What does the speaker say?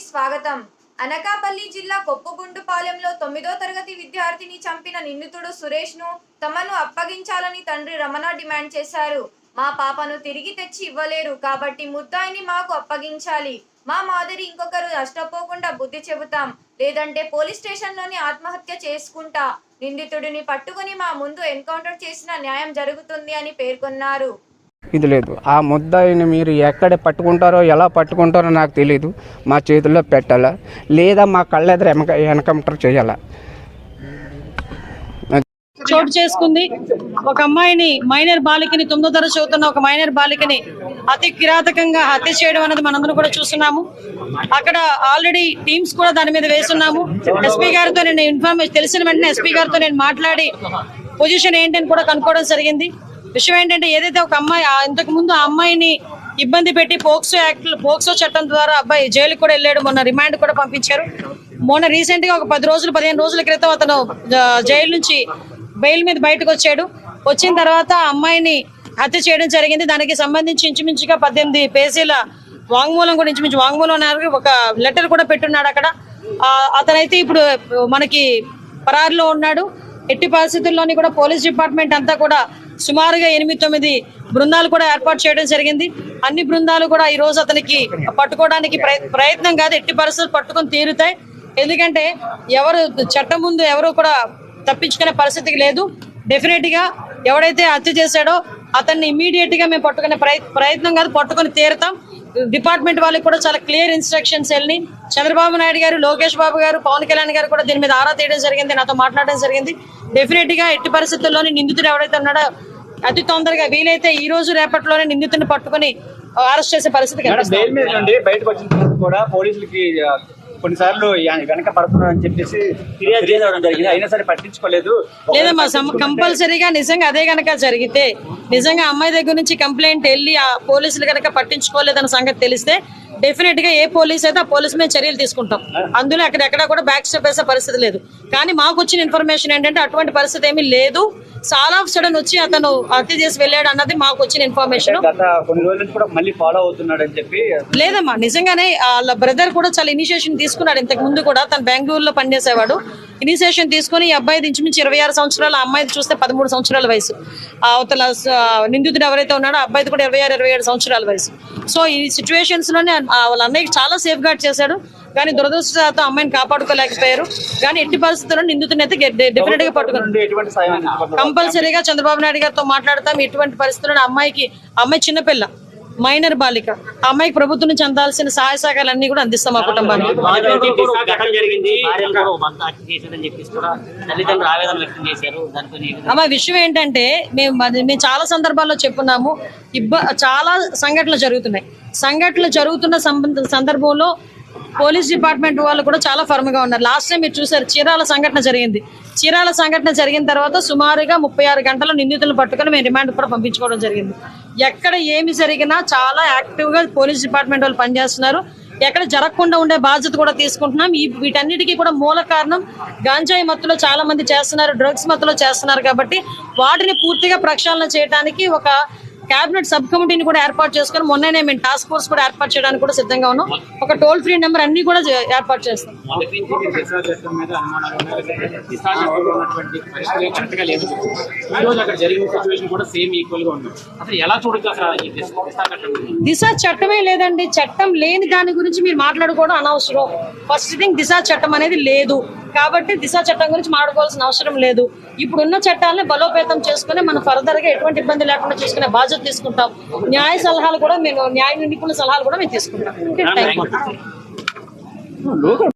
స్వాగతం. అనకాపల్లి జిల్లా కొప్పుగుండుపాలెంలో తొమ్మిదో తరగతి విద్యార్థిని చంపిన నిందితుడు సురేష్ను తమను అప్పగించాలని తండ్రి రమణ డిమాండ్ చేశారు. మా పాపను తిరిగి తెచ్చి ఇవ్వలేరు కాబట్టి ముద్దాయిని మాకు అప్పగించాలి. మా మాదిరి ఇంకొకరు నష్టపోకుండా బుద్ధి చెబుతాం. లేదంటే పోలీస్ స్టేషన్లోని ఆత్మహత్య చేసుకుంటా. నిందితుడిని పట్టుకుని మా ముందు ఎన్కౌంటర్ చేసిన న్యాయం జరుగుతుంది అని పేర్కొన్నారు. ఇది లేదు. ఆ ముద్దాయిని మీరు ఎక్కడ పట్టుకుంటారో ఎలా పట్టుకుంటారో నాకు తెలియదు మా చేతుల్లో పెట్టాలా? లేదా మా కళ్ళెదర ఎనక ఎన్కౌంటర్ చేయాలా? చోటు చేసుకుంది. ఒక అమ్మాయిని మైనర్ బాలికని తొమ్మిదో తరగతి చదువుతున్న ఒక మైనర్ బాలికని అతి కిరాతకంగా హత్య చేయడం అనేది మనందరం కూడా చూస్తున్నాము. అక్కడ ఆల్రెడీ టీమ్స్ కూడా దాని మీద వేస్తున్నాము. ఎస్పీ గారితో నేను ఇన్ఫర్మేషన్ తెలిసిన వెంటనే ఎస్పీ గారితో నేను మాట్లాడి పొజిషన్ ఏంటని కూడా కనుక్కోవడం జరిగింది. విషయం ఏంటంటే ఏదైతే ఒక అమ్మాయి ఆ ఇంతకు ముందు ఆ అమ్మాయిని ఇబ్బంది పెట్టి పోక్సో యాక్ట్ పోక్సో చట్టం ద్వారా అబ్బాయి జైలుకి కూడా వెళ్ళాడు మొన్న రిమాండ్ కూడా పంపించారు. మొన్న రీసెంట్గా ఒక పది రోజులు పదిహేను రోజుల క్రితం అతను జైలు నుంచి బెయిల్ మీద బయటకు వచ్చాడు. వచ్చిన తర్వాత అమ్మాయిని హత్య చేయడం జరిగింది. దానికి సంబంధించి ఇంచుమించుగా పద్దెనిమిది పేజీల వాంగ్మూలం కూడా ఇంచుమించు వాంగ్మూలం అన్నారు ఒక లెటర్ కూడా పెట్టున్నాడు అక్కడ. అతనైతే ఇప్పుడు మనకి పరారులో ఉన్నాడు. ఎట్టి పరిస్థితుల్లోని కూడా పోలీస్ డిపార్ట్మెంట్ అంతా కూడా సుమారుగా ఎనిమిది తొమ్మిది బృందాలు కూడా ఏర్పాటు చేయడం జరిగింది. అన్ని బృందాలు కూడా ఈ రోజు అతనికి పట్టుకోవడానికి ప్రయత్నం కాదు ఎట్టి పరిస్థితులు పట్టుకొని తీరుతాయి. ఎందుకంటే ఎవరు చట్టం ముందు ఎవరు కూడా తప్పించుకునే పరిస్థితికి లేదు. డెఫినెట్గా ఎవడైతే హత్య చేశాడో అతన్ని ఇమీడియట్గా మేము పట్టుకునే ప్రయత్నం కాదు పట్టుకొని తీరుతాం. డిపార్ట్మెంట్ వాళ్ళకి కూడా చాలా క్లియర్ ఇన్స్ట్రక్షన్స్ వెళ్ళి చంద్రబాబు నాయుడు గారు లోకేష్ బాబు గారు పవన్ కళ్యాణ్ గారు కూడా దీని మీద ఆరా తీయడం జరిగింది నాతో మాట్లాడడం జరిగింది. డెఫినెట్గా ఎట్టి పరిస్థితుల్లోని నిందితుడు ఎవరైతే ఉన్నాడో అతి తొందరగా వీలైతే ఈ రోజు రేపట్లోనే నిందితుడిని పట్టుకొని అరెస్ట్ చేసే పరిస్థితి బయటకు వచ్చిన కూడా పోలీసులకి కొన్నిసార్లు వెనక పడుతున్నారని చెప్పేసి ఫిర్యాదు చేయడం జరిగింది? అయినా సరే పట్టించుకోలేదు. లేదమ్మా కంపల్సరీగా నిజంగా అదే గనక జరిగితే నిజంగా అమ్మాయి దగ్గర నుంచి కంప్లైంట్ వెళ్ళి ఆ పోలీసులు గనక పట్టించుకోలేదన్న సంగతి తెలిస్తే డెఫినెట్గా ఏ పోలీస్ అయితే ఆ పోలీస్ మీద చర్యలు తీసుకుంటాం. అందులో అక్కడ ఎక్కడ కూడా బ్యాక్ స్టెప్ వేసే పరిస్థితి లేదు. కానీ మాకు వచ్చిన ఇన్ఫర్మేషన్ ఏంటంటే అటువంటి పరిస్థితి ఏమీ లేదు. చాలా సడన్ వచ్చి అతను హత్య చేసి వెళ్ళాడు అన్నది మాకు వచ్చిన ఇన్ఫర్మేషన్ గత కొన్ని రోజుల నుంచి కూడా మళ్ళీ ఫాలో అవుతున్నాడు అని చెప్పి లేదమ్మా నిజంగానే వాళ్ళ బ్రదర్ కూడా చాలా ఇనిషియేషన్ తీసుకున్నాడు ఇంతకు ముందు కూడా తను బెంగళూరులో పనిచేసేవాడు. ఇనిషియేషన్ తీసుకుని ఈ అబ్బాయి ఇంచుమించు ఇరవై ఆరు సంవత్సరాలు ఆ అమ్మాయి చూస్తే పదమూడు సంవత్సరాల వయసు. ఆ అవతల నిందితుడు ఎవరైతే ఉన్నాడో అబ్బాయిది కూడా ఇరవై ఆరు ఇరవై ఏడు సంవత్సరాల వయసు. సో ఈ సిచ్యువేషన్స్లోనే ఆ వాళ్ళ అన్నయ్యకి చాలా సేఫ్ గార్డ్ చేశాడు. కానీ దురదృష్టతో అమ్మాయిని కాపాడుకోలేకపోయారు. కానీ ఎట్టి పరిస్థితుల్లో నిందితుని అయితే డెఫినెట్గా పట్టుకున్నారు కంపల్సరీగా చంద్రబాబు నాయుడు గారితో మాట్లాడతాం. ఎటువంటి పరిస్థితుల్లో అమ్మాయికి అమ్మాయి చిన్నపిల్ల. మైనర్ బాలిక. ఆ అమ్మాయికి ప్రభుత్వం నుంచి అందాల్సిన సహాయ సహకారాలు అన్ని కూడా అందిస్తాం మా కుటుంబానికి. అమ్మ విషయం ఏంటంటే మేము మేము చాలా సందర్భాల్లో చెప్పున్నాము ఇబ్బ చాలా సంఘటనలు జరుగుతున్నాయి. సంఘటనలు జరుగుతున్న సంబంధ సందర్భంలో పోలీస్ డిపార్ట్మెంట్ వాళ్ళు కూడా చాలా ఫర్మ్గా ఉన్నారు. లాస్ట్ టైం మీరు చూసారు చీరాల సంఘటన జరిగింది. చీరాల సంఘటన జరిగిన తర్వాత సుమారుగా ముప్పై ఆరు గంటలు నిందితులను పట్టుకొని మేము రిమాండ్ కూడా పంపించుకోవడం జరిగింది. ఎక్కడ ఏమి జరిగినా చాలా యాక్టివ్గా పోలీస్ డిపార్ట్మెంట్ వాళ్ళు పనిచేస్తున్నారు. ఎక్కడ జరగకుండా ఉండే బాధ్యత కూడా తీసుకుంటున్నాం. ఈ వీటన్నిటికీ కూడా మూల కారణం గాంజాయి మత్తులో చాలా మంది చేస్తున్నారు డ్రగ్స్ మత్తులో చేస్తున్నారు కాబట్టి వాటిని పూర్తిగా ప్రక్షాళన చేయడానికి ఒక కేబినెట్ సబ్ కమిటీని కూడా ఏర్పాటు చేసుకొని మొన్ననే మేము టాస్క్ ఫోర్స్ కూడా ఏర్పాటు చేయడానికి కూడా సిద్ధంగా ఉన్నాం. ఒక టోల్ ఫ్రీ నెంబర్ అన్ని కూడా ఏర్పాటు చేస్తాం. దిశా దిశ చట్టమే లేదండి. చట్టం లేని దాని గురించి మీరు మాట్లాడుకోవడం అనవసరం. ఫస్ట్ థింగ్ దిశ చట్టం అనేది లేదు. కాబట్టి దిశ చట్టం గురించి మాట్లాడుకోవాల్సిన అవసరం లేదు. ఇప్పుడున్న చట్టాలని బలోపేతం చేసుకుని మనం ఫర్దర్గా ఎటువంటి ఇబ్బంది లేకుండా చూసుకునే బాధ్యత తీసుకుంటాం. న్యాయ సలహాలు కూడా మేము న్యాయ నిపుణుల సలహాలు కూడా మేము తీసుకుంటాం.